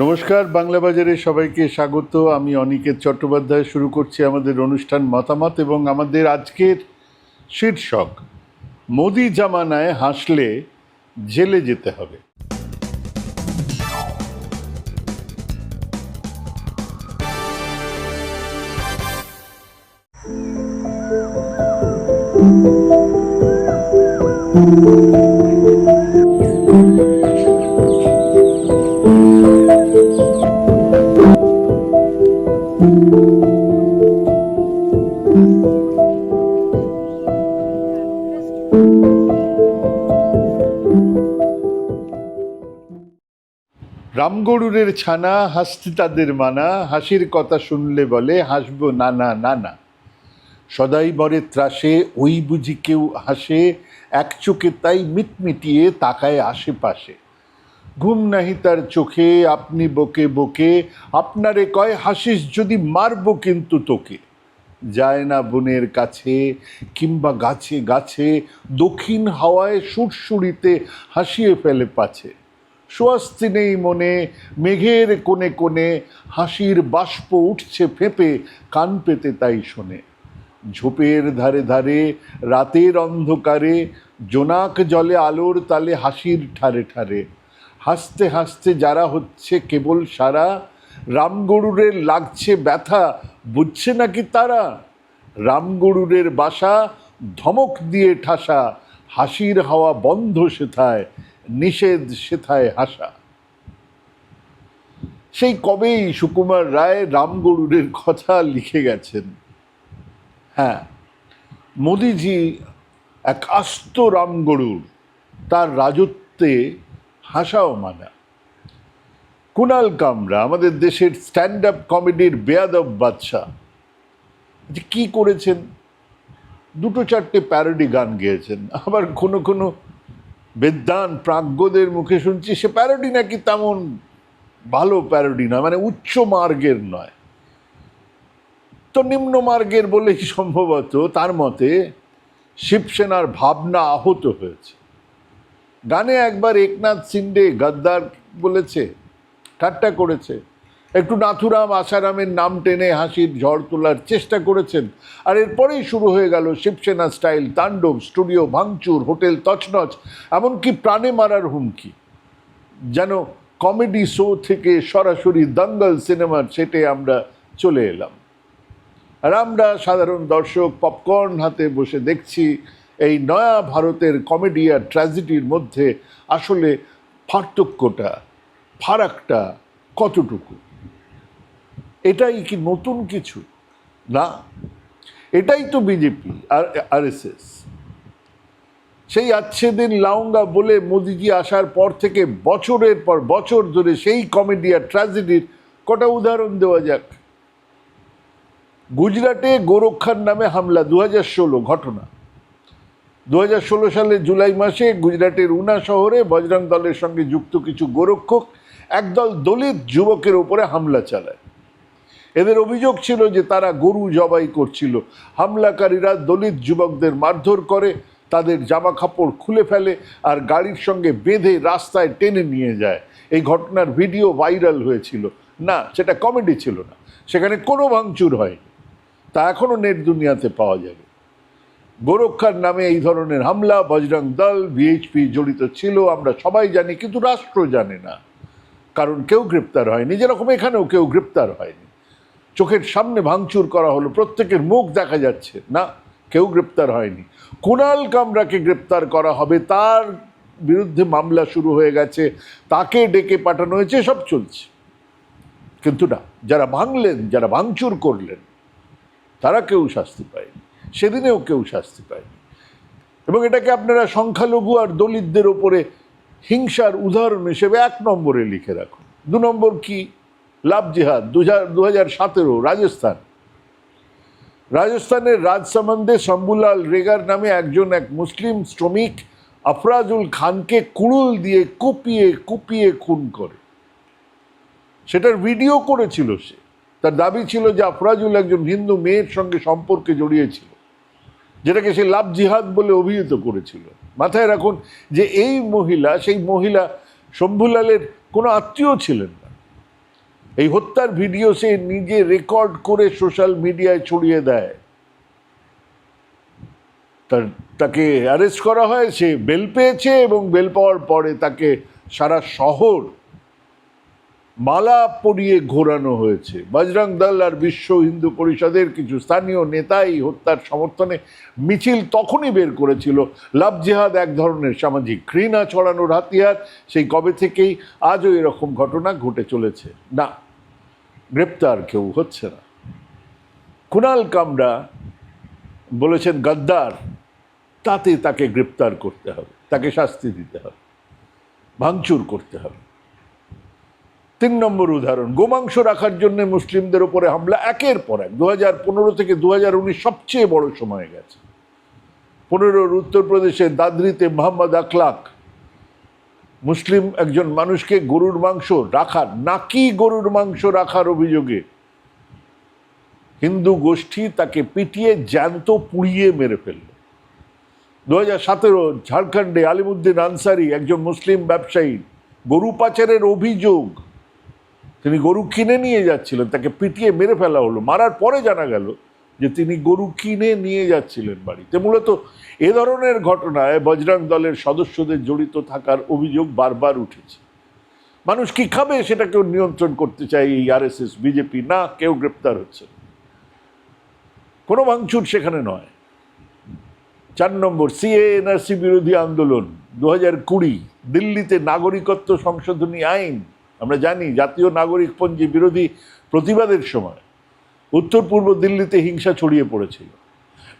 নমস্কার, বাংলা বাজারে সবাইকে স্বাগত। আমি অনিকেত চট্টোপাধ্যায়। শুরু করছি আমাদের অনুষ্ঠান মতামত এবং আমাদের আজকের শীর্ষক, মোদি জামানায় হাসলে জেলে যেতে হবে। রামগরুরের ছানা হাসতি তাদের মানা, হাসির কথা শুনলে বলে, হাসবো নানা নানা সদাই বরে ত্রাসে, ওই বুঝি কেউ হাসে, এক চোখে তাই মিটমিটিয়ে তাকায় আশেপাশে। ঘুম নাহি তার চোখে, আপনি বকে বকে, আপনারে কয়, হাসিস যদি মারবো কিন্তু তোকে। যায় না বনের কাছে, কিংবা গাছে গাছে, দক্ষিণ হাওয়ায় সুরসুরিতে হাসিয়ে ফেলে পাছে। স্বস্তি নেই মনে, মেঘের কোণে কোণে, হাসির বাষ্প উঠছে ফেঁপে, কান পেতে তাই শোনে। ঝোপের ধারে ধারে, রাতের অন্ধকারে, জোনাক জলে আলোর তালে হাসির ঠারে ঠারে। হাসতে হাসতে যারা হচ্ছে কেবল সারা রামগরুরের লাগছে ব্যথা, বুঝছে নাকি তারা? রামগরুরের বাসা ধমক দিয়ে ঠাসা, হাসির হাওয়া বন্ধ সেথায় নিষেধ সেথায় হাসা। সেই কবেই সুকুমার রায় রামগরুরের কথা লিখে গেছেন। হ্যাঁ মোদিজি এক আস্ত রামগরুর তার রাজত্বে হাসাও মানা। কুনাল কামরা, আমাদের দেশের স্ট্যান্ড আপ কমেডির বেয়াদব বাদশাহ কী করেছেন? দুটো চারটে প্যারোডি গান গেয়েছেন। আবার কোনো কোনো বেদান প্রাজ্ঞদের মুখে শুনছি, সে প্যারোডি নাকি তেমন ভালো প্যারোডি নয় মানে উচ্চ মার্গের নয়। তো নিম্ন মার্গের বলেই সম্ভবত তার মতে শিবসেনার ভাবনা আহত হয়েছে। গানে একবার একনাথ সিন্ডে গদ্দার বলেছে, ঠাট্টা করেছে। একটু নাথুরাম, আসারামের নাম টেনে হাসির ঝড় তোলার চেষ্টা করেছেন। আর এরপরেই শুরু হয়ে গেল শিবসেনা স্টাইল, তাণ্ডব, স্টুডিও, ভাঙচুর, হোটেল তছনছ, এমনকি প্রাণে মারার হুমকি। যেন কমেডি শো থেকে সরাসরি দঙ্গল সিনেমার সেটে আমরা চলে এলাম। আর আমরা সাধারণ দর্শক পপকর্ন হাতে বসে দেখছি এই নয়া ভারতের কমেডি আর ট্র্যাজেডির মধ্যে আসলে পার্থক্যটা, ফারাকটা কতটুকু? এটাই কি নতুন কিছু? না। এটাই তো বিজেপি আর আরএসএস। সেই আচ্ছে দিন লাউঙ্গা বলে মোদিজি আসার পর থেকে বছরের পর বছর ধরে সেই কমেডি আর ট্র্যাজেডির কটা উদাহরণ দেওয়া যাক। গুজরাটে গোরক্ষার নামে হামলা দু ষোলো ঘটনা। দু ষোলো সালের জুলাই মাসে গুজরাটের উনা শহরে বজরং দলের সঙ্গে যুক্ত কিছু গোরক্ষক একদল দলিত যুবকের ওপরে হামলা চালায়। এদের অভিযোগ ছিল যে তারা গরু জবাই করছিল। হামলাকারীরা দলিত যুবকদের মারধর করে, তাদের জামা কাপড় খুলে ফেলে আর গাড়ির সঙ্গে বেঁধে রাস্তায় টেনে নিয়ে যায়। এই ঘটনার ভিডিও ভাইরাল হয়েছিল। না, সেটা কমেডি ছিল না। সেখানে কোনো ভাঙচুর হয়নি। তা এখনও নেট দুনিয়াতে পাওয়া যাবে। গোরক্ষার নামে এই ধরনের হামলা, বজরং দল, ভিএইচপি জড়িত ছিল, আমরা সবাই জানি, কিন্তু রাষ্ট্র জানে না। কারণ কেউ গ্রেপ্তার হয়নি, যেরকম এখানেও কেউ গ্রেপ্তার হয়নি। চোখের সামনে ভাঙচুর করা হলো, প্রত্যেকের মুখ দেখা যাচ্ছে। না, কেউ গ্রেপ্তার হয়নি। কুণাল কামরাকে গ্রেপ্তার করা হবে, তার বিরুদ্ধে মামলা শুরু হয়ে গেছে, তাকে ডেকে পাঠানো হয়েছে, সব চলছে। কিন্তু না, যারা ভাঙলেন, যারা ভাঙচুর করলেন, তারা কেউ শাস্তি পায়নি। সেদিনেও কেউ শাস্তি পায়নি। এবং এটাকে আপনারা সংখ্যালঘু আর দলিতদের ওপরে হিংসার উদাহরণ হিসেবে এক নম্বরে লিখে রাখুন। দু নম্বর কি? লাভ জিহাদ দু হাজার সতেরো, রাজস্থান। রাজস্থানের রাজসামন্দে শম্ভুলাল রেগার নামে একজন এক মুসলিম শ্রমিক আফরাজুল খানকে কুড়ুল দিয়ে কুপিয়ে কুপিয়ে খুন করে। সেটার ভিডিও করেছিল সে। তার দাবি ছিল যে আফরাজুল একজন হিন্দু মেয়ের সঙ্গে সম্পর্কে জড়িয়েছিল, যেটাকে সে লাভ জিহাদ বলে অভিহিত করেছিল। মাথায় রাখুন যে এই মহিলা, সেই মহিলা শম্ভুলালের কোনো আত্মীয় ছিলেন এই হত্যার ভিডিও সে নিজে রেকর্ড করে সোশ্যাল মিডিয়ায় ছড়িয়ে দেয়। তার, তাকে অ্যারেস্ট করা হয়, সে বেল পেয়েছে এবং বেল পাওয়ার পরে তাকে সারা শহর মালা পরিয়ে ঘোরানো হয়েছে। বজরং দল আর বিশ্ব হিন্দু পরিষদের কিছু স্থানীয় নেতা এই হত্যার সমর্থনে মিছিল তখনই বের করেছিল। লাভ জেহাদ এক ধরনের সামাজিক ঘৃণা ছড়ানোর হাতিয়ার। সেই কবে থেকেই আজও এরকম ঘটনা ঘটে চলেছে। না গ্রেপ্তার কেউ হচ্ছে না। কুনাল কামরা বলেছেন, গদ্দার, তাতে তাকে গ্রেপ্তার করতে হবে, তাকে শাস্তি দিতে হবে, ভাঙচুর করতে হবে। তিন নম্বর উদাহরণ, গোমাংস রাখার জন্য মুসলিমদের উপরে হামলা একের পর এক। দু পনেরো থেকে দু উনিশ সবচেয়ে বড় সময় গেছে। পনেরোর উত্তরপ্রদেশের দাদরিতে মোহাম্মদ আখলাক মুসলিম একজন মানুষকে গরুর মাংস রাখার, নাকি গরুর মাংস রাখার অভিযোগে? হিন্দু গোষ্ঠী তাকে পিটিয়ে জ্যান্ত পুড়িয়ে মেরে ফেলল। দু হাজার সতেরো ঝাড়খণ্ডে আলিমুদ্দিন আনসারি একজন মুসলিম ব্যবসায়ী, গরু পাচারের অভিযোগ। তিনি গরু কিনে নিয়ে যাচ্ছিলেন, তাকে পিটিয়ে মেরে ফেলা হলো। মারার পরে জানা গেল যে তিনি গরু কিনে নিয়ে যাচ্ছিলেন বাড়িতে। মূলত এ ধরনের ঘটনায় বজরাং দলের সদস্যদের জড়িত থাকার অভিযোগ বারবার উঠেছে। মানুষ কি খাবে সেটাকেও নিয়ন্ত্রণ করতে চায় এই আরএসএস, বিজেপি? না, কেউ গ্রেপ্তার হচ্ছে। কোনো ভাঙচুর সেখানে নয়। চার নম্বর সিএ এনআরসি বিরোধী আন্দোলন দু হাজার কুড়ি, দিল্লিতে নাগরিকত্ব সংশোধনী আইন। আমরা জানি জাতীয় নাগরিকপঞ্জি বিরোধী প্রতিবাদের সময় উত্তর পূর্ব দিল্লিতে হিংসা ছড়িয়ে পড়েছিল।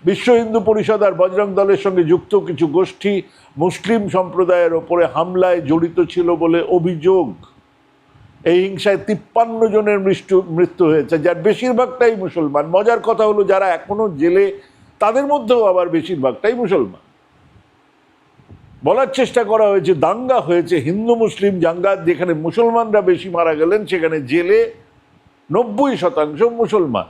বিশ্ব হিন্দু পরিষদ আর বজরং দলের সঙ্গে যুক্ত কিছু গোষ্ঠী মুসলিম সম্প্রদায়ের ওপরে হামলায় জড়িত ছিল বলে অভিযোগ। এই হিংসায় তিপ্পান্ন জনের মৃত্যু মৃত্যু হয়েছে, যার বেশিরভাগটাই মুসলমান। মজার কথা হলো, যারা এখনও জেলে, তাদের মধ্যেও আবার বেশিরভাগটাই মুসলমান। বলার চেষ্টা করা হয়েছে, দাঙ্গা হয়েছে। হিন্দু, মুসলিম, জাঙ্গাত যেখানে মুসলমানরা বেশি মারা গেলেন, সেখানে জেলে নব্বই শতাংশ মুসলমান।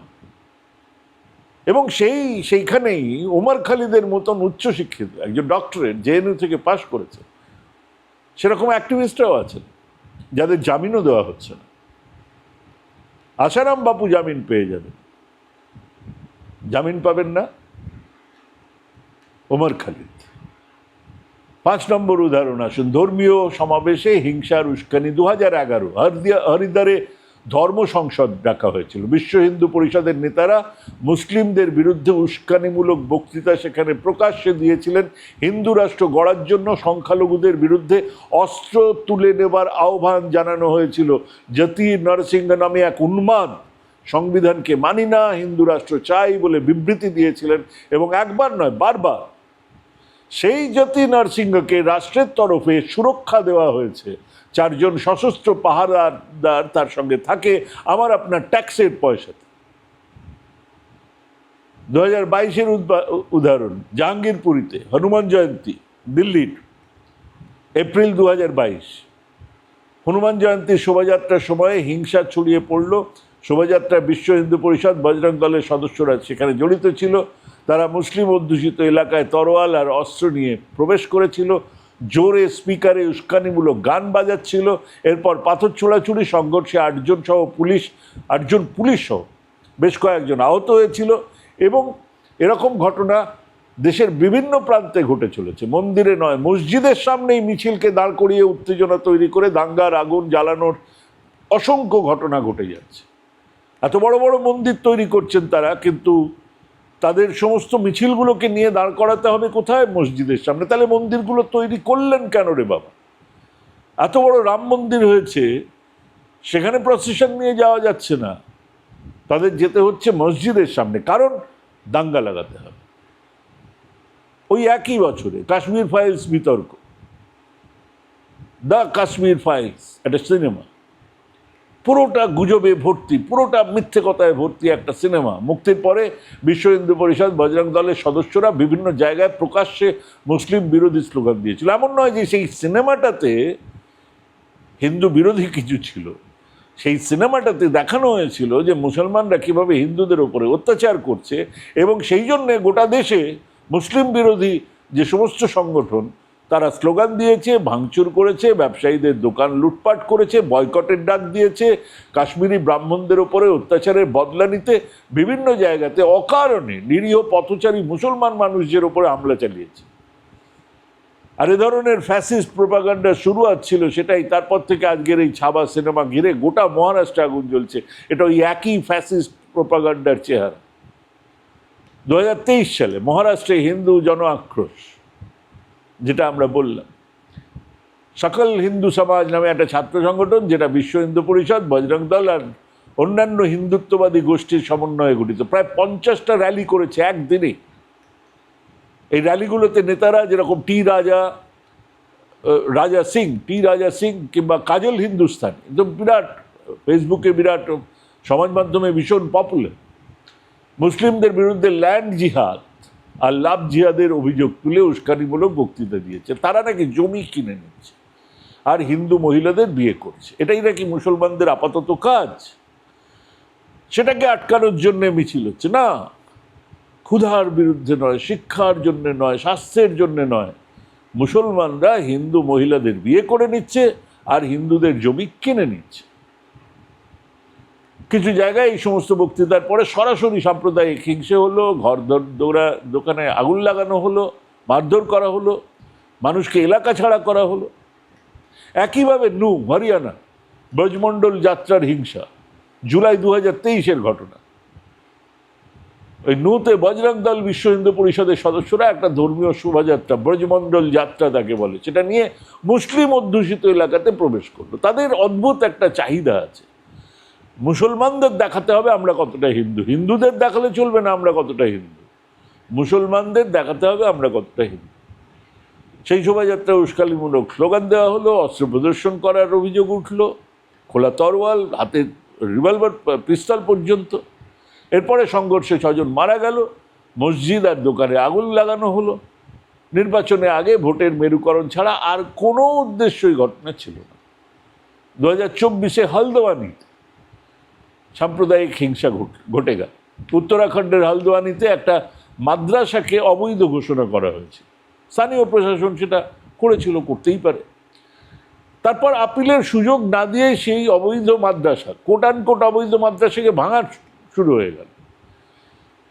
এবং সেই, সেইখানেই ওমর খালিদের মতন উচ্চশিক্ষিত একজন ডক্টরেট জেএনইউ থেকে পাশ করেছে। সেরকম অ্যাক্টিভিস্টরাও আছেন, যাদের জামিনও দেওয়া হচ্ছে না। আশারাম বাপু জামিন পেয়ে যাবেন। জামিন পাবেন না ওমর খালিদ। পাঁচ নম্বর উদাহরণ আসুন। ধর্মীয় সমাবেশে হিংসার উস্কানি দু হাজার এগারো হরিদ্বারে ধর্ম সংসদ ডাকা হয়েছিল। বিশ্ব হিন্দু পরিষদের নেতারা মুসলিমদের বিরুদ্ধে উস্কানিমূলক বক্তৃতা সেখানে প্রকাশ্যে দিয়েছিলেন। হিন্দু রাষ্ট্র গড়ার জন্য সংখ্যালঘুদের বিরুদ্ধে অস্ত্র তুলে নেবার আহ্বান জানানো হয়েছিল। জাতি নরসিংহ নামে এক উন্মাদ সংবিধানকে মানি না, হিন্দু রাষ্ট্র চাই বলে বিবৃতি দিয়েছিলেন এবং একবার নয়, বারবার সেই জ্যোতি নরসিংহকে রাষ্ট্রের তরফে সুরক্ষা দেওয়া হয়েছে। চারজন সশস্ত্র পাহারাদার তার সঙ্গে থাকে, আমার আপনার ট্যাক্সের পয়সাতে। দু হাজার বাইশের উদাহরণ, জাহাঙ্গীরপুরীতে, হনুমান জয়ন্তী, দিল্লির, এপ্রিল দু হাজার বাইশ। হনুমান জয়ন্তীর শোভাযাত্রার সময়ে হিংসা ছড়িয়ে পড়ল। শোভাযাত্রায় বিশ্ব হিন্দু পরিষদ, বজরং দলের সদস্যরা সেখানে জড়িত ছিল। তারা মুসলিম অধ্যুষিত এলাকায় তরোয়াল আর অস্ত্র নিয়ে প্রবেশ করেছিল। জোরে স্পিকারে উস্কানিমূলক গান বাজাচ্ছিল। এরপর পাথর ছোড়াছুড়ি, সংঘর্ষে আটজন সহ পুলিশ, আটজন পুলিশ সহ বেশ কয়েকজন আহত হয়েছিল এবং এরকম ঘটনা দেশের বিভিন্ন প্রান্তে ঘটে চলেছে। মন্দিরে নয়, মসজিদের সামনেই মিছিলকে দাঁড় করিয়ে উত্তেজনা তৈরি করে দাঙ্গার আগুন জ্বালানোর অসংখ্য ঘটনা ঘটে যাচ্ছে। এত বড় বড় মন্দির তৈরি করছেন তারা, কিন্তু তাদের সমস্ত মিছিলগুলোকে নিয়ে দাঁড় করাতে হবে কোথায়? মসজিদের সামনে। তাহলে মন্দিরগুলো তৈরি করলেন কেন রে বাবা? এত বড় রাম মন্দির হয়েছে, সেখানে প্রসেশন নিয়ে যাওয়া যাচ্ছে না। তাদের যেতে হচ্ছে মসজিদের সামনে, কারণ দাঙ্গা লাগাতে হবে। ওই একই বছরে কাশ্মীর ফাইলস বিতর্ক। দ্য কাশ্মীর ফাইলস একটা সিনেমা পুরোটা গুজবে ভর্তি, পুরোটা মিথ্যে কথায় ভর্তি একটা সিনেমা। মুক্তির পরে বিশ্ব হিন্দু পরিষদ, বজরং দলের সদস্যরা বিভিন্ন জায়গায় প্রকাশ্যে মুসলিম বিরোধী স্লোগান দিয়েছিল। এমন নয় যে সেই সিনেমাটাতে হিন্দু বিরোধী কিছু ছিল। সেই সিনেমাটাতে দেখানো হয়েছিল যে মুসলমানরা কীভাবে হিন্দুদের ওপরে অত্যাচার করছে এবং সেই জন্যে গোটা দেশে মুসলিম বিরোধী যে সমস্ত সংগঠন তারা স্লোগান দিয়েছে, ভাঙচুর করেছে, ব্যবসায়ীদের দোকান লুটপাট করেছে, বয়কটের ডাক দিয়েছে, কাশ্মীরি ব্রাহ্মণদের ওপরে অত্যাচারের বদলা নিতে বিভিন্ন জায়গাতে অকারণে নিরীহ পথচারী মুসলমান মানুষদের ওপরে হামলা চালিয়েছে। আর এ ধরনের ফ্যাসিস্ট প্রোপাগান্ডা শুরু ছিল সেটাই, তারপর থেকে আজকের এই ছাবা সিনেমা ঘিরে গোটা মহারাষ্ট্রে আগুন জ্বলছে। এটা ওই একই ফ্যাসিস্ট প্রোপাগান্ডার চেহারা। দু হাজার তেইশ সালে মহারাষ্ট্রে হিন্দু জন আক্রোশ। যেটা আমরা বললাম। সকল হিন্দু সমাজ নামে একটা ছাত্র সংগঠন, যেটা বিশ্ব হিন্দু পরিষদ, বজরং দল আর অন্যান্য হিন্দুত্ববাদী গোষ্ঠীর সমন্বয়ে গঠিত। প্রায় পঞ্চাশটা র্যালি করেছে একদিনে। এই র্যালিগুলোতে নেতারা যেরকম টি রাজা রাজা সিং, টি রাজা সিং কিংবা কাজল হিন্দুস্তান, একদম বিরাট, ফেসবুকে বিরাট সমাজ মাধ্যমে ভীষণ পপুলার মুসলিমদের বিরুদ্ধে ল্যান্ড জিহাদ আর লাভ জিহাদের অভিযোগ তুলে উস্কানিমূলক বক্তৃতা দিয়েছে। তারা নাকি জমি কিনে নিচ্ছে আর হিন্দু মহিলাদের বিয়ে করছে। এটাই নাকি মুসলমানদের আপাতত কাজ? সেটাকে আটকানোর জন্য মিছিল হচ্ছে। না, ক্ষুধার বিরুদ্ধে নয়, শিক্ষার জন্য নয়, স্বাস্থ্যের জন্য নয়। মুসলমানরা হিন্দু মহিলাদের বিয়ে করে নিচ্ছে আর হিন্দুদের জমি কিনে নিচ্ছে। কিছু জায়গায় এই সমস্ত বক্তৃতার পরে সরাসরি সাম্প্রদায়িক হিংসে হলো, ঘর দৌড়া, দোকানে আগুন লাগানো হলো, মারধর করা হলো, মানুষকে এলাকা ছাড়া করা হলো। একইভাবে নু হরিয়ানা, ব্রজমণ্ডল যাত্রার হিংসা, জুলাই দু হাজার তেইশের ঘটনা। ওই নুতে বজরং দল বিশ্ব হিন্দু পরিষদের সদস্যরা একটা ধর্মীয় শোভাযাত্রা, ব্রজমণ্ডল যাত্রা তাকে বলে, সেটা নিয়ে মুসলিম অধ্যুষিত এলাকাতে প্রবেশ করল। তাদের অদ্ভুত একটা চাহিদা আছে। মুসলমানদের দেখাতে হবে আমরা কতটা হিন্দু। হিন্দুদের দেখালে চলবে না আমরা কতটা হিন্দু। মুসলমানদের দেখাতে হবে আমরা কতটা হিন্দু। সেই শোভাযাত্রা উস্কালিমূলক স্লোগান দেওয়া হলো, অস্ত্র প্রদর্শন করার অভিযোগ উঠল, খোলা তরোয়াল, হাতে রিভলভার পিস্তল পর্যন্ত। এরপরে সংঘর্ষে ছজন মারা গেল, মসজিদ আর দোকানে আগুন লাগানো হলো। নির্বাচনে আগে ভোটের মেরুকরণ ছাড়া আর কোনো উদ্দেশ্যই ঘটনা ছিল না। দু হাজার চব্বিশে হলদোয়ানিতে সাম্প্রদায়িক হিংসা ঘটে গেল। উত্তরাখণ্ডের হালদোয়ানিতে একটা মাদ্রাসাকে অবৈধ ঘোষণা করা হয়েছে। স্থানীয় প্রশাসন সেটা করেছিল, করতেই পারে। তারপর আপিলের সুযোগ না দিয়ে সেই অবৈধ মাদ্রাসা কোট আন কোট অবৈধ মাদ্রাসাকে ভাঙা শুরু হয়ে গেল।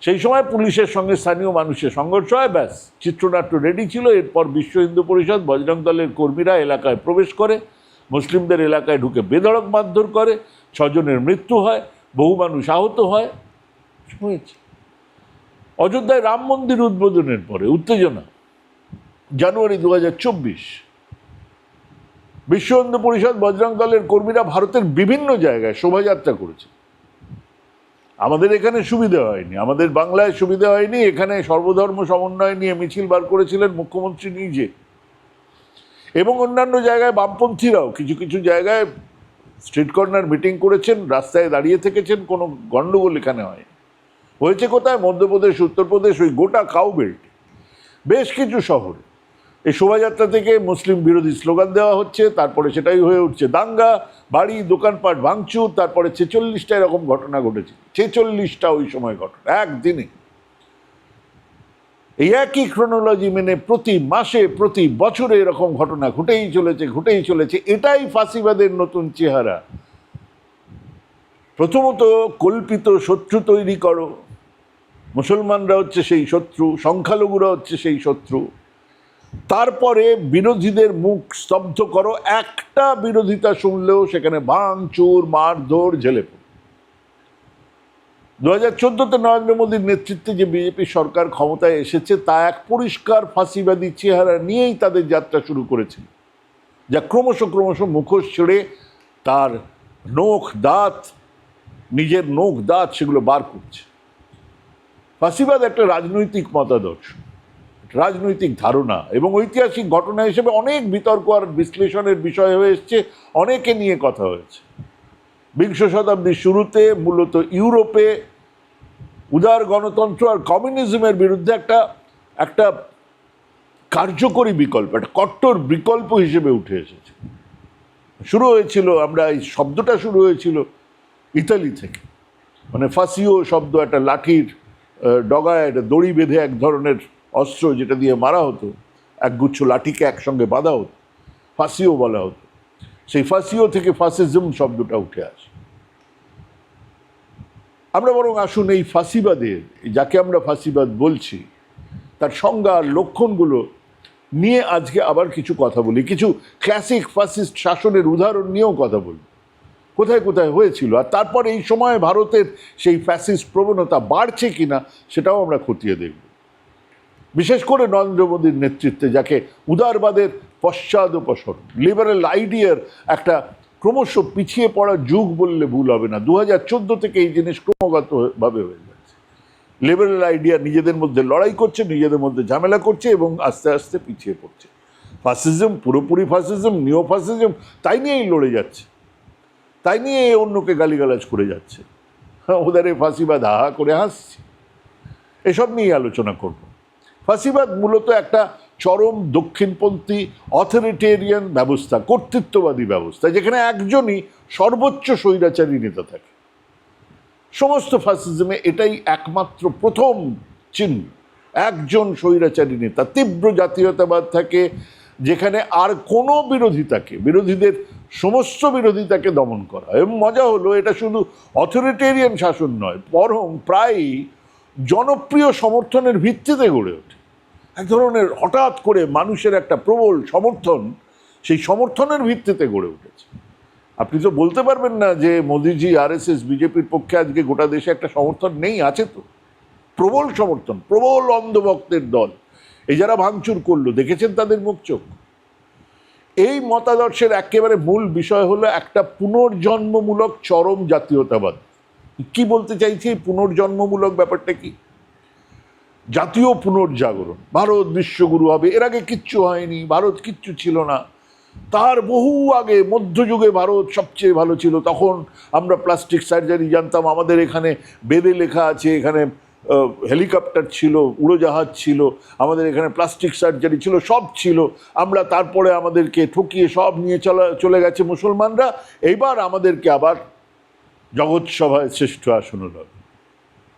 সেই সময় পুলিশের সঙ্গে স্থানীয় মানুষের সংঘর্ষ হয়, ব্যাস। চিত্রনাট্য রেডি ছিল, এরপর বিশ্ব হিন্দু পরিষদ, বজরং দলের কর্মীরা এলাকায় প্রবেশ করে, মুসলিমদের এলাকায় ঢুকে বেধড়ক মারধর করে ছজনের মৃত্যু হয় বহু মানুষ আহত হয়। হয়েছে। অযোধ্যায় রাম মন্দির উদ্বোধনের পরে উত্তেজনা। জানুয়ারি দু হাজার চব্বিশ। বিশ্ব হিন্দু পরিষদ বজরং দলের কর্মীরা ভারতের বিভিন্ন জায়গায় শোভাযাত্রা করেছে। আমাদের এখানে সুবিধা হয়নি আমাদের বাংলায় সুবিধা হয়নি এখানে সর্বধর্ম সমন্বয় নিয়ে মিছিল বার করেছিলেন মুখ্যমন্ত্রী নিজে। এবং অন্যান্য জায়গায় বামপন্থীরাও কিছু কিছু জায়গায় স্ট্রিট কর্নার মিটিং করেছেন, রাস্তায় দাঁড়িয়ে থেকেছেন, কোনো গণ্ডগোল এখানে হয়। হয়েছে কোথায়? মধ্যপ্রদেশ, উত্তরপ্রদেশ, ওই গোটা কাউ বেল্ট। বেশ কিছু শহরে। এই শোভাযাত্রা থেকে মুসলিম বিরোধী স্লোগান দেওয়া হচ্ছে, তারপরে সেটাই হয়ে উঠছে দাঙ্গা, বাড়ি, দোকানপাট ভাঙচুর, তারপরে ছেচল্লিশটা এরকম ঘটনা ঘটেছে। ছেচল্লিশটা ওই সময় ঘটনা, একদিনে। এই একই ক্রোনোলজি মেনে প্রতি মাসে, প্রতি বছরে এরকম ঘটনা ঘটেই চলেছে ঘটেই চলেছে, এটাই ফাঁসিবাদের নতুন চেহারা। প্রথমত, কল্পিত শত্রু তৈরি করো। মুসলমানরা হচ্ছে সেই শত্রু, সংখ্যালঘুরা হচ্ছে সেই শত্রু। তারপরে বিরোধীদের মুখ স্তব্ধ করো, একটা বিরোধিতা শুনলেও সেখানে ভাঙচুর মারধর ঝেলে পড়ো দু হাজার নরেন্দ্র মোদীর নেতৃত্বে যে বিজেপি সরকার ক্ষমতায় এসেছে, তা এক পরিষ্কার ফাঁসিবাদী চেহারা নিয়েই তাদের যাত্রা শুরু করেছিল, যা ক্রমশ ক্রমশ মুখোশ ছেড়ে তার নখ দাঁত, নিজের নখ দাঁত সেগুলো বার করছে। ফাঁসিবাদ একটা রাজনৈতিক মতাদর্শ রাজনৈতিক ধারণা এবং ঐতিহাসিক ঘটনা হিসেবে অনেক বিতর্ক আর বিশ্লেষণের বিষয় হয়ে এসছে, অনেকে নিয়ে কথা হয়েছে। বিংশ শতাব্দীর শুরুতে মূলত ইউরোপে উদার গণতন্ত্র আর কমিউনিজমের বিরুদ্ধে একটা একটা কার্যকরী বিকল্প, একটা কট্টর বিকল্প হিসেবে উঠে এসেছে। শুরু হয়েছিল, আমরা এই শব্দটা শুরু হয়েছিল ইতালি থেকে। মানে ফাসিও শব্দ, একটা লাঠির ডগায় একটা দড়ি বেঁধে এক ধরনের অস্ত্র যেটা দিয়ে মারা হতো, একগুচ্ছ লাঠিকে একসঙ্গে বাঁধা হতো, ফাঁসিও বলা হতো। সেই ফাঁসিও থেকে ফাসিজম শব্দটা উঠে আসে। আমরা বরং আসুন এই ফাঁসিবাদের, যাকে আমরা ফাঁসিবাদ বলছি, তার সংজ্ঞা লক্ষণগুলো নিয়ে আজকে আবার কিছু কথা বলি। কিছু ক্লাসিক ফাসিস্ট শাসনের উদাহরণ নিয়েও কথা বলি। কোথায় কোথায় হয়েছিল? আর তারপর এই সময়ে ভারতের সেই ফ্যাসিস্ট প্রবণতা বাড়ছে কিনা সেটাও আমরা খতিয়ে দেখব। বিশেষ করে নরেন্দ্র মোদীর নেতৃত্বে, যাকে উদারবাদের পশ্চাদপসরণ লিবারেল আইডিয়ার একটা ক্রমশ পিছিয়ে পড়া যুগ বললে ভুল হবে না। দু হাজার চোদ্দ থেকে এই জিনিস ক্রমাগতভাবে হয়ে যাচ্ছে। লিবারেল আইডিয়া নিজেদের মধ্যে লড়াই করছে, নিজেদের মধ্যে ঝামেলা করছে এবং আস্তে আস্তে পিছিয়ে পড়ছে। ফাসিজম পুরোপুরি ফাসিজম নিও ফাসিজম তাই নিয়েই লড়ে যাচ্ছে। তাই নিয়ে অন্যকে গালিগালাজ করে যাচ্ছে। ওদের ফাঁসিবাদ হা করে হাসছে। এসব নিয়ে আলোচনা করব। ফাঁসিবাদ মূলত একটা চরম দক্ষিণপন্থী অথরিটেরিয়ান ব্যবস্থা, কর্তৃত্ববাদী ব্যবস্থা, যেখানে একজনই সর্বোচ্চ স্বৈরাচারী নেতা থাকে। সমস্ত ফাসিজমে এটাই একমাত্র প্রথম চিহ্ন। একজন স্বৈরাচারী নেতা, তীব্র জাতীয়তাবাদ থাকে, যেখানে আর কোনো বিরোধিতাকে, বিরোধীদের সমস্ত বিরোধিতাকে দমন করা এবং মজা হলো, এটা শুধু অথরিটেরিয়ান শাসন নয়, বরং প্রায়ই জনপ্রিয় সমর্থনের ভিত্তিতে গড়ে ওঠে। এক ধরনের হঠাৎ করে মানুষের একটা প্রবল সমর্থন, সেই সমর্থনের ভিত্তিতে গড়ে উঠেছে। আপনি তো বলতে পারবেন না যে মোদিজি, আরএসএস, বিজেপির পক্ষে আজকে গোটা দেশে একটা সমর্থন নেই, আছে তো। প্রবল সমর্থন, প্রবল অন্ধভক্তের দল। এই যারা ভাঙচুর করল, দেখেছেন তাদের মুখ চোখ? এই মতাদর্শের একেবারে মূল বিষয় হলো একটা পুনর্জন্মমূলক চরম জাতীয়তাবাদ। কি বলতে চাইছি এই পুনর্জন্মমূলক ব্যাপারটা কি? জাতীয় পুনর্জাগরণ। ভারত বিশ্বগুরু হবে। এর আগে কিচ্ছু হয়নি। ভারত কিচ্ছু ছিল না। তার বহু আগে মধ্যযুগে ভারত সবচেয়ে ভালো ছিল। তখন আমরা প্লাস্টিক সার্জারি জানতাম। আমাদের এখানে বেদে লেখা আছে, এখানে হেলিকপ্টার ছিল, উড়োজাহাজ ছিল, আমাদের এখানে প্লাস্টিক সার্জারি ছিল, সব ছিল। আমরা তারপরে আমাদেরকে ঠকিয়ে সব নিয়ে চলা, চলে গেছে মুসলমানরা। এইবার আমাদেরকে আবার জগৎসভায় শ্রেষ্ঠ আসন হবে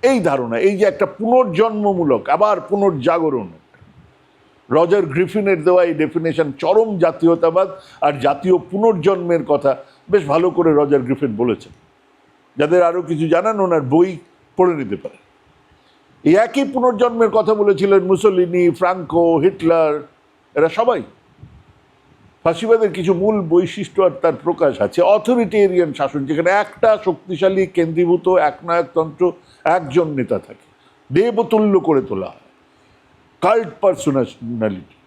এই ধারণা, এই যে একটা পুনর্জন্মমূলক, আবার পুনর্জাগরণ। রজার গ্রিফিনের দেওয়া এই ডেফিনেশন চরম জাতীয়তাবাদ আর জাতীয় পুনর্জন্মের কথা বেশ ভালো করে রজার গ্রিফিন বলেছেন। যাদের আরও কিছু জানান, ওনার বই পড়ে নিতে পারে এই একই পুনর্জন্মের কথা বলেছিলেন মুসলিনি, ফ্রাঙ্কো, হিটলার, এরা সবাই। ফাঁসিবাদের কিছু মূল বৈশিষ্ট্য আর তার প্রকাশ আছে। অথরিটেরিয়ান শাসন, যেখানে একটা শক্তিশালী, কেন্দ্রীভূত, একনায়কতন্ত্র একজন নেতা থাকে। দেবতুল্য করে তোলা হয়। Cult personality.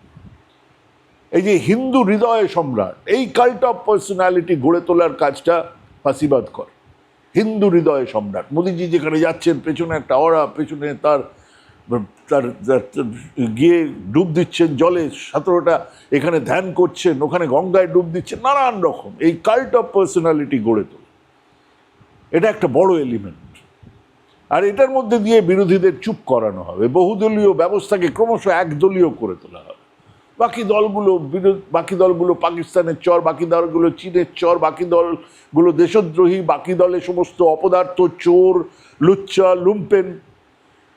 এই যে হিন্দু হৃদয় সম্রাট, এই কাল্ট অফ পার্সোনালিটি গড়ে তোলার কাজটা ফাঁসিবাদ করে। হিন্দু হৃদয় সম্রাট, মোদিজি যেখানে যাচ্ছেন, পেছনে একটা অরা, পেছনে তার তার গিয়ে ডুব দিচ্ছেন জলে, সতেরোটা এখানে ধ্যান করছেন, ওখানে গঙ্গায় ডুব দিচ্ছেন, নানান রকম। এই কাল্ট অফ পার্সোনালিটি গড়ে তোলে। এটা একটা বড় এলিমেন্ট আর এটার মধ্যে দিয়ে বিরোধীদের চুপ করানো হবে। বহুদলীয় ব্যবস্থাকে ক্রমশ একদলীয় করে তোলা হবে। বাকি দলগুলো বাকি দলগুলো পাকিস্তানের চর, বাকি দলগুলো চীনের চর, বাকি দলগুলো দেশদ্রোহী, বাকি দলে সমস্ত অপদার্থ, চোর লুচ্চা লুম্পেন,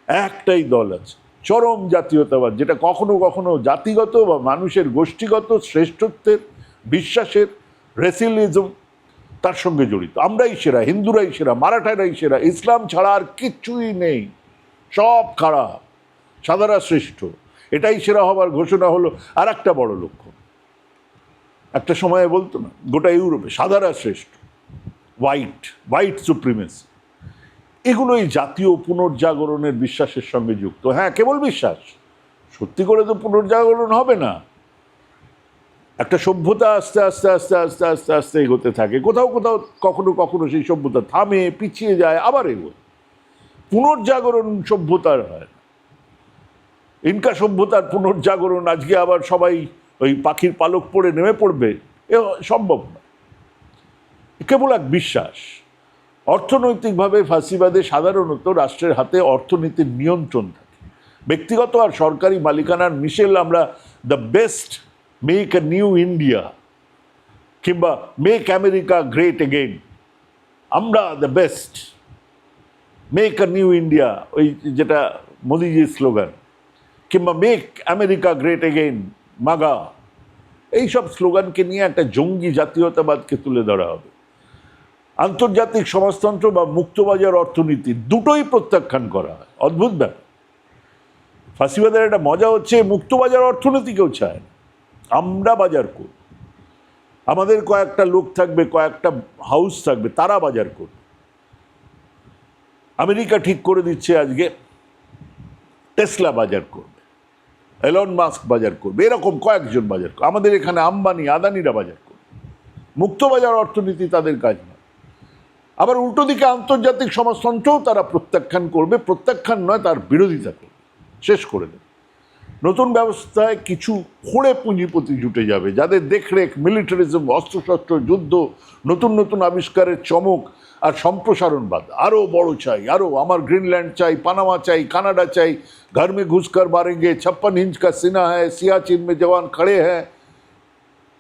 একটাই দল আছে। চরম জাতীয়তাবাদ, যেটা কখনো কখনো জাতিগত বা মানুষের গোষ্ঠীগত শ্রেষ্ঠত্বের, বিশ্বাসের, রেসিলিজম তার সঙ্গে জড়িত। আমরাই সেরা, হিন্দুরাই সেরা, মারাঠারাই সেরা, ইসলাম ছাড়া আর কিচ্ছুই নেই। সব খারাপ সাদারা শ্রেষ্ঠ। এটাই সেরা হবার ঘোষণা হলো আর একটা বড় লক্ষ্য একটা সময়ে বলতো না, গোটা ইউরোপে সাদারা শ্রেষ্ঠ হোয়াইট হোয়াইট সুপ্রিমেসি এগুলো এই জাতীয় পুনর্জাগরণের বিশ্বাসের সঙ্গে যুক্ত। হ্যাঁ কেবল বিশ্বাস। সত্যি করে তো পুনর্জাগরণ হবে না। একটা সভ্যতা আস্তে আস্তে আস্তে আস্তে আস্তে আস্তে এগোতে থাকে। কোথাও কোথাও কখনো কখনো সেই সভ্যতা থামে, পিছিয়ে যায়, আবার এগোয়। পুনর্জাগরণ সভ্যতার হয়। ইনকা সভ্যতার পুনর্জাগরণ আজকে আবার সবাই ওই পাখির পালক পড়ে নেমে পড়বে, এ সম্ভব না। কেবল এক বিশ্বাস। অর্থনৈতিকভাবে ফাঁসিবাদে সাধারণত রাষ্ট্রের হাতে অর্থনীতির নিয়ন্ত্রণ থাকে। ব্যক্তিগত আর সরকারি মালিকানার মিশেল আমরা the best make a new India কিংবা মেক আমেরিকা গ্রেট এগেইন আমরা the best make a new India ওই যেটা মোদিজির স্লোগান কিংবা make America great again MAGA এইসব স্লোগানকে নিয়ে একটা জঙ্গি জাতীয়তাবাদকে তুলে ধরা হবে আন্তর্জাতিক সমাজতন্ত্র বা মুক্তবাজার অর্থনীতি দুটোই প্রত্যাখ্যান করা হয় অদ্ভুত ব্যাপার ফাঁসিবাদের একটা মজা হচ্ছে মুক্তবাজার অর্থনীতি কেউ চায় না আমরা বাজার করব। আমাদের কয়েকটা লোক থাকবে, কয়েকটা হাউস থাকবে, তারা বাজার করবে। আমেরিকা ঠিক করে দিচ্ছে আজকে, টেসলা বাজার করবে এলন মাস্ক বাজার করবে, এরকম কয়েকজন বাজার করবে। আমাদের এখানে আম্বানি, আদানিরা বাজার করবে। মুক্তবাজার অর্থনীতি তাদের কাজ নয়। আবার উল্টো দিকে আন্তর্জাতিক সমাজতন্ত্রও তারা প্রত্যাখ্যান করবে, প্রত্যাখ্যান নয়, তার বিরোধিতা করবে। শেষ করে দেবে। নতুন ব্যবস্থায় কিছু খোঁড়ে পুঁজিপতি জুটে যাবে, যাদের দেখরেখ, মিলিটারিজম, অস্ত্রশস্ত্র, যুদ্ধ, নতুন নতুন আবিষ্কারের চমক আর সম্প্রসারণবাদ আরও বড় চাই, আরও। আমার গ্রিনল্যান্ড চাই, পানামা চাই, কানাডা চাই। ঘর में ঘুসকর মারেঙ্গে, ছাপ্পান ইঞ্চ কা সিনা হ্যায় সিয়াচিন মে জওয়ান খড়ে হ্যাঁ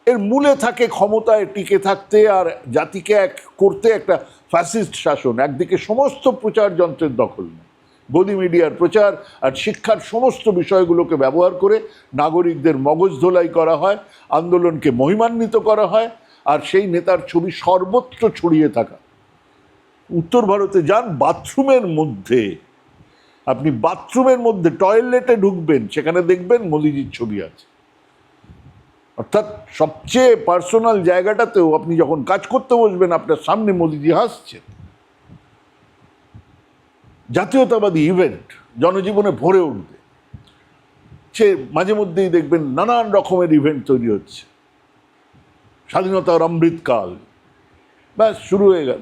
এর মূলে থাকে ক্ষমতায় টিকে থাকতে আর জাতিকে এক করতে একটা ফ্যাসিস্ট শাসন, একদিকে সমস্ত প্রচার যন্ত্রের দখল নেয়। গদি মিডিয়ার প্রচার আর শিক্ষার সমস্ত বিষয়গুলোকে ব্যবহার করে নাগরিকদের মগজ ধোলাই করা হয়, আন্দোলনকে মহিমান্বিত করা হয়, আর সেই নেতার ছবি সর্বত্র ছড়িয়ে থাকা। উত্তর ভারতে যান বাথরুমের মধ্যে। আপনি বাথরুমের মধ্যে টয়লেটে ঢুকবেন, সেখানে দেখবেন মোদিজির ছবি আছে। অর্থাৎ সবচেয়ে পার্সোনাল জায়গাটাতেও আপনি যখন কাজ করতে বসবেন, আপনার সামনে মোদিজি হাসছেন। জাতীয়তাবাদী ইভেন্ট জনজীবনে ভরে উঠবে। সে মাঝে মধ্যেই দেখবেন নানান রকমের ইভেন্ট তৈরি হচ্ছে। স্বাধীনতার অমৃতকাল। ব্যাস, শুরু হয়ে গেল।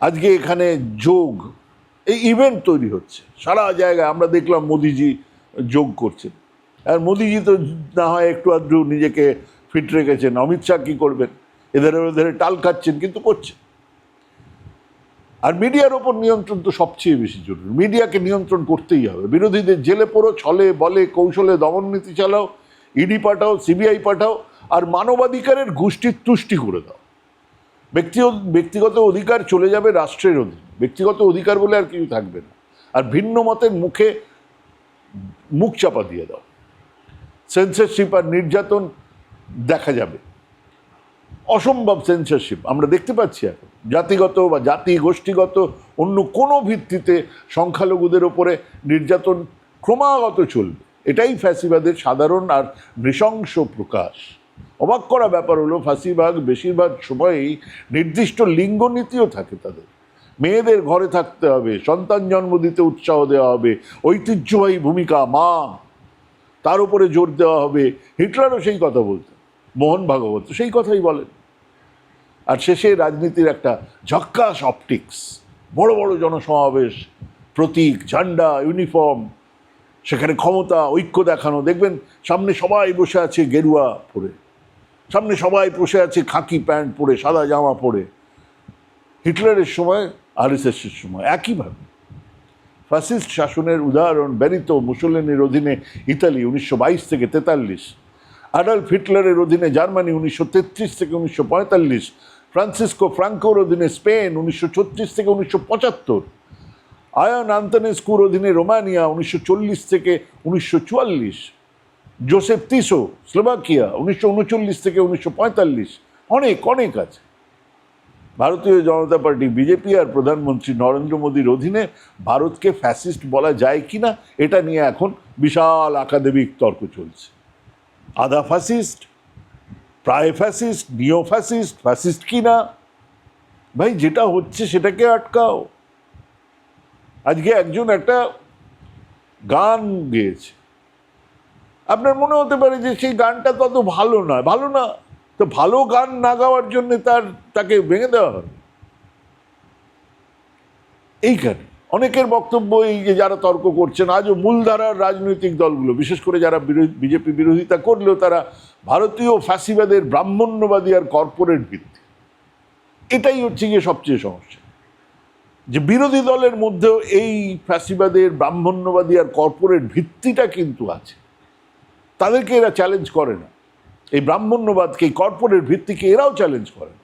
আজকে এখানে যোগ, এই ইভেন্ট তৈরি হচ্ছে। সারা জায়গায় আমরা দেখলাম মোদিজি যোগ করছেন। আর মোদিজি তো না হয় একটু আধটু নিজেকে ফিট রেখেছেন। অমিত শাহ কী করবেন? এধারে ওধারে টাল খাচ্ছেন, কিন্তু করছেন। আর মিডিয়ার ওপর নিয়ন্ত্রণ তো সবচেয়ে বেশি জরুরি। মিডিয়াকে নিয়ন্ত্রণ করতেই হবে। বিরোধীদের জেলে পড়ো, ছলে, বলে, কৌশলে দমননীতি চালাও ইডি পাঠাও সিবিআই পাঠাও, আর মানবাধিকারের গোষ্ঠীর তুষ্টি করে দাও। ব্যক্তি ব্যক্তিগত অধিকার চলে যাবে রাষ্ট্রের অধীনে। ব্যক্তিগত অধিকার বলে আর কিছু থাকবে না। আর ভিন্ন মতের মুখে মুখ চাপা দিয়ে দাও। সেন্সারশিপ আর নির্যাতন দেখা যাবে। অসম্ভব সেন্সারশিপ আমরা দেখতে পাচ্ছি এখন। জাতিগত বা জাতি গোষ্ঠীগত অন্য কোনো ভিত্তিতে সংখ্যালঘুদের ওপরে নির্যাতন ক্রমাগত চলবে। এটাই ফ্যাসিবাদের সাধারণ আর নৃশংস প্রকাশ। অবাক করা ব্যাপার হলো ফাঁসিবাগ বেশিরভাগ সময়ই নির্দিষ্ট লিঙ্গ নীতিও থাকে তাদের। মেয়েদের ঘরে থাকতে হবে, সন্তান জন্ম দিতে উৎসাহ দেওয়া হবে, ঐতিহ্যবাহী ভূমিকা মা তার উপরে জোর দেওয়া হবে। হিটলারও সেই কথা বলতেন। মোহন ভাগবত, সেই কথাই বলেন। আর শেষে রাজনীতির একটা ঝক্কাস অপটিক্স বড় বড় জনসমাবেশ, প্রতীক, ঝান্ডা ইউনিফর্ম সেখানে ক্ষমতা, ঐক্য দেখানো। দেখবেন, সামনে সবাই বসে আছে গেরুয়া পরে। সামনে সবাই বসে আছে খাকি প্যান্ট পরে, সাদা জামা পরে। হিটলারের সময়, আরএসএসের সময়, একইভাবে। ফ্যাসিস্ট শাসনের উদাহরণ বেনিতো মুসলিনের অধীনে ইতালি, উনিশশো বাইশ থেকে তেতাল্লিশ। অ্যাডলফ হিটলারের অধীনে জার্মানি উনিশশো তেত্রিশ থেকে উনিশশো পঁয়তাল্লিশ, ফ্রান্সিসকো ফ্রাঙ্কোর অধীনে স্পেন উনিশশো ছত্রিশ থেকে উনিশশো পঁচাত্তর, আয়ন আন্তনেস্কুর অধীনে রোমানিয়া উনিশশো চল্লিশ থেকে উনিশশো চুয়াল্লিশ, জোসেফ তিসো স্লোভাকিয়া উনিশশো উনচল্লিশ থেকে উনিশশো পঁয়তাল্লিশ, অনেক অনেক আছে। ভারতীয় জনতা পার্টি বিজেপি আর প্রধানমন্ত্রী নরেন্দ্র মোদীর অধীনে ভারতকে ফ্যাসিস্ট বলা যায় কি না এটা নিয়ে এখন বিশাল একাডেমিক তর্ক চলছে। আধা ফ্যাসিস্ট প্রায় ফ্যাসিস্ট নিও ফ্যাসিস্ট ফ্যাসিস্ট কি না ভাই, যেটা হচ্ছে সেটাকে আটকাও। আজকে একজন একটা গান গেয়েছে। আপনার মনে হতে পারে যে সেই গানটা তত ভালো নয় ভালো না, তো ভালো গান না গাওয়ার জন্য তার, তাকে ভেঙে দেওয়া হবে এইখানে। অনেকের বক্তব্য এই যে যারা তর্ক করছেন, আজও মূলধারার রাজনৈতিক দলগুলো, বিশেষ করে যারা বিজেপি বিরোধিতা করলেও তারা ভারতীয় ফ্যাসিবাদের ব্রাহ্মণ্যবাদী আর কর্পোরেট ভিত্তি। এটাই হচ্ছে গিয়ে সবচেয়ে সমস্যা। যে বিরোধী দলের মধ্যেও এই ফ্যাসিবাদের ব্রাহ্মণ্যবাদী আর কর্পোরেট ভিত্তিটা কিন্তু আছে। তাদেরকে এরা চ্যালেঞ্জ করে না। এই ব্রাহ্মণ্যবাদকে, এই কর্পোরেট ভিত্তিকে এরাও চ্যালেঞ্জ করে না।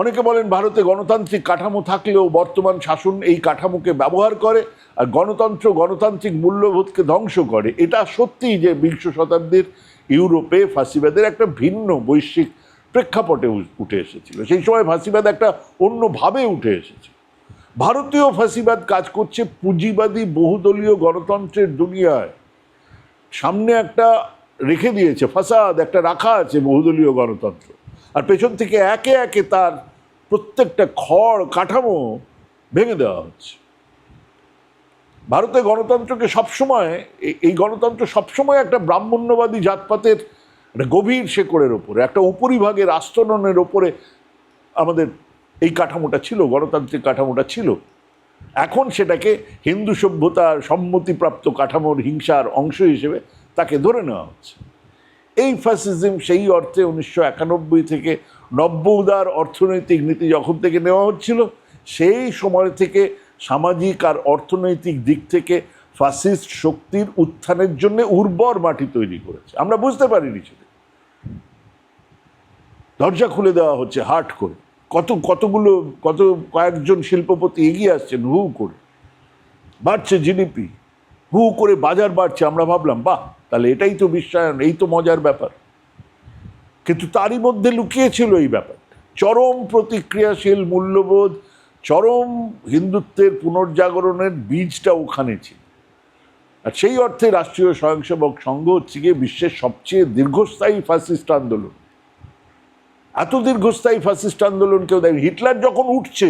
অনেকে বলেন ভারতে গণতান্ত্রিক কাঠামো থাকলেও বর্তমান শাসন এই কাঠামোকে ব্যবহার করে আর গণতন্ত্র গণতান্ত্রিক মূল্যবোধকে ধ্বংস করে। এটা সত্যিই যে বিংশ শতাব্দীর ইউরোপে ফাঁসিবাদের একটা ভিন্ন বৈশ্বিক প্রেক্ষাপটে উঠে এসেছিল। সেই সময় ফাঁসিবাদ একটা অন্যভাবে উঠে এসেছে ভারতীয় ফাঁসিবাদ কাজ করছে পুঁজিবাদী বহুদলীয় গণতন্ত্রের দুনিয়ায়। সামনে একটা রেখে দিয়েছে, ফাসাদ একটা রাখা আছে বহুদলীয় গণতন্ত্র। আর পেছন থেকে একে একে তার প্রত্যেকটা খড়, কাঠামো ভেঙে দেওয়া হচ্ছে। ভারতে গণতন্ত্রকে সবসময় এই গণতন্ত্র সবসময় একটা ব্রাহ্মণ্যবাদী জাতপাতের একটা গভীর শেকড়ের ওপরে, একটা উপরিভাগের আস্তরণের ওপরে আমাদের এই কাঠামোটা ছিল, গণতান্ত্রিক কাঠামোটা ছিল। এখন সেটাকে হিন্দু সভ্যতার সম্মতিপ্রাপ্ত কাঠামোর হিংসার অংশ হিসেবে তাকে ধরে নেওয়া হচ্ছে। এই ফ্যাসিজম সেই অর্থে উনিশশো একানব্বই থেকে নব্য উদার অর্থনৈতিক নীতি যখন থেকে নেওয়া হচ্ছিল, সেই সময় থেকে সামাজিক আর অর্থনৈতিক দিক থেকে ফাসিস্ট শক্তির উত্থানের জন্য উর্বর মাটি তৈরি করেছে। আমরা বুঝতে পারিনি সেটা। দরজা খুলে দেওয়া হচ্ছে হাট করে। কত, কতগুলো, কত কয়েকজন শিল্পপতি এগিয়ে আসছেন হু করে। বাড়ছে জিডিপি। হু করে বাজার বাড়ছে, আমরা ভাবলাম, বাহ! তাহলে এটাই তো বিশ্বায়ন, এই তো মজার ব্যাপার। কিন্তু তারই মধ্যে লুকিয়ে ছিল এই ব্যাপারটা। চরম প্রতিক্রিয়াশীল মূল্যবোধ, চরম হিন্দুত্বের পুনর্জাগরণের বীজটা ওখানে ছিল। আর সেই অর্থে রাষ্ট্রীয় স্বয়ংসেবক সংঘ হচ্ছে গিয়ে বিশ্বের সবচেয়ে দীর্ঘস্থায়ী ফাসিস্ট আন্দোলন। এত দীর্ঘস্থায়ী ফাসিস্ট আন্দোলন কেউ দেয় হিটলার যখন উঠছে,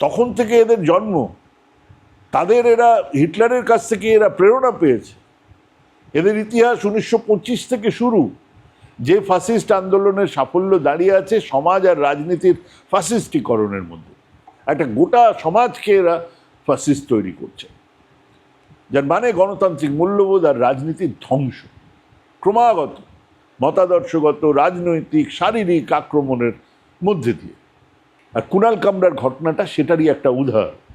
তখন থেকে এদের জন্ম। তাদের এরা, হিটলারের কাছ থেকে এরা প্রেরণা পেয়েছে। এদের ইতিহাস উনিশশো পঁচিশ থেকে শুরু। যে ফাসিস্ট আন্দোলনের সাফল্য দাঁড়িয়ে আছে সমাজ আর রাজনীতির ফাসিস্টিকরণের মধ্যে। একটা গোটা সমাজকে এরা ফাসিস্ট তৈরি করছে। যার মানে গণতান্ত্রিক মূল্যবোধ আর রাজনীতির ধ্বংস। ক্রমাগত মতাদর্শগত, রাজনৈতিক, শারীরিক আক্রমণের মধ্যে দিয়ে। আর কুণাল কামরার ঘটনাটা সেটারই একটা উদাহরণ।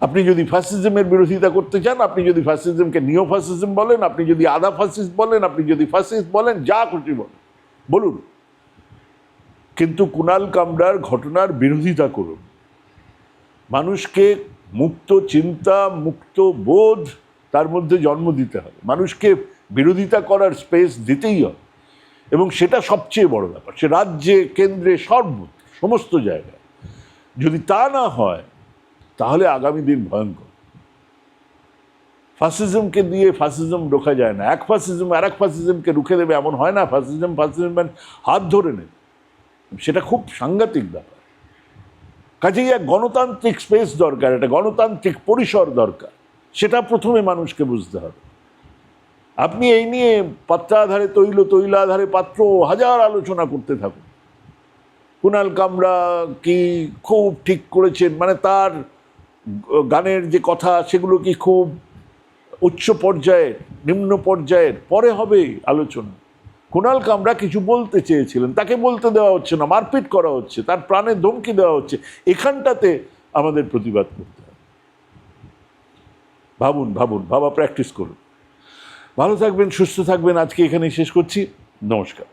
আপনি যদি ফ্যাসিজমের বিরোধিতা করতে চান, আপনি যদি ফ্যাসিজমকে নিও ফ্যাসিজম বলেন, আপনি যদি আদা ফাসিস্ট বলেন, আপনি যদি ফাসিস্ট বলেন, যা খুশি বলেন। বলুন। কিন্তু কুণাল কামরার ঘটনার বিরোধিতা করুন। মানুষকে মুক্ত চিন্তা, মুক্ত বোধ তার মধ্যে জন্ম দিতে হবে। মানুষকে বিরোধিতা করার স্পেস দিতেই হবে। এবং সেটা সবচেয়ে বড় ব্যাপার, সে রাজ্যে, কেন্দ্রে সর্বত্র সমস্ত জায়গায়। যদি তা না হয় তাহলে আগামী দিন ভয়ঙ্কর। ফাসিজমকে দিয়ে ফাসিজম রোখা যায় না। এক ফাসিজম আর এক ফাসিজমকে রুখে দেবে এমন হয় না। ফাসিজম ফাসিজম মানে হাত ধরে নেবে। সেটা খুব সাংঘাতিক ব্যাপার। কাজেই এক গণতান্ত্রিক স্পেস দরকার, একটা গণতান্ত্রিক পরিসর দরকার। সেটা প্রথমে মানুষকে বুঝতে হবে। আপনি এই নিয়ে পাত্রাধারে তৈল, তৈলাধারে পাত্র হাজার আলোচনা করতে থাকুন। কুণাল কামরা কি খুব ঠিক করেছেন? মানে তার গানের যে কথা সেগুলো কি খুব উচ্চ পর্যায়ের, নিম্ন পর্যায়ের? পরে হবে আলোচনা। কুণাল কামরা কিছু বলতে চেয়েছিলেন তাকে বলতে দেওয়া হচ্ছে না, মারপিট করা হচ্ছে, তার প্রাণে ধমকি দেওয়া হচ্ছে। এখানটাতে আমাদের প্রতিবাদ করতে হবে। ভাবুন ভাবুন, ভাবা প্র্যাকটিস করুন। ভালো থাকবেন, সুস্থ থাকবেন, আজকে এখানেই শেষ করছি। নমস্কার।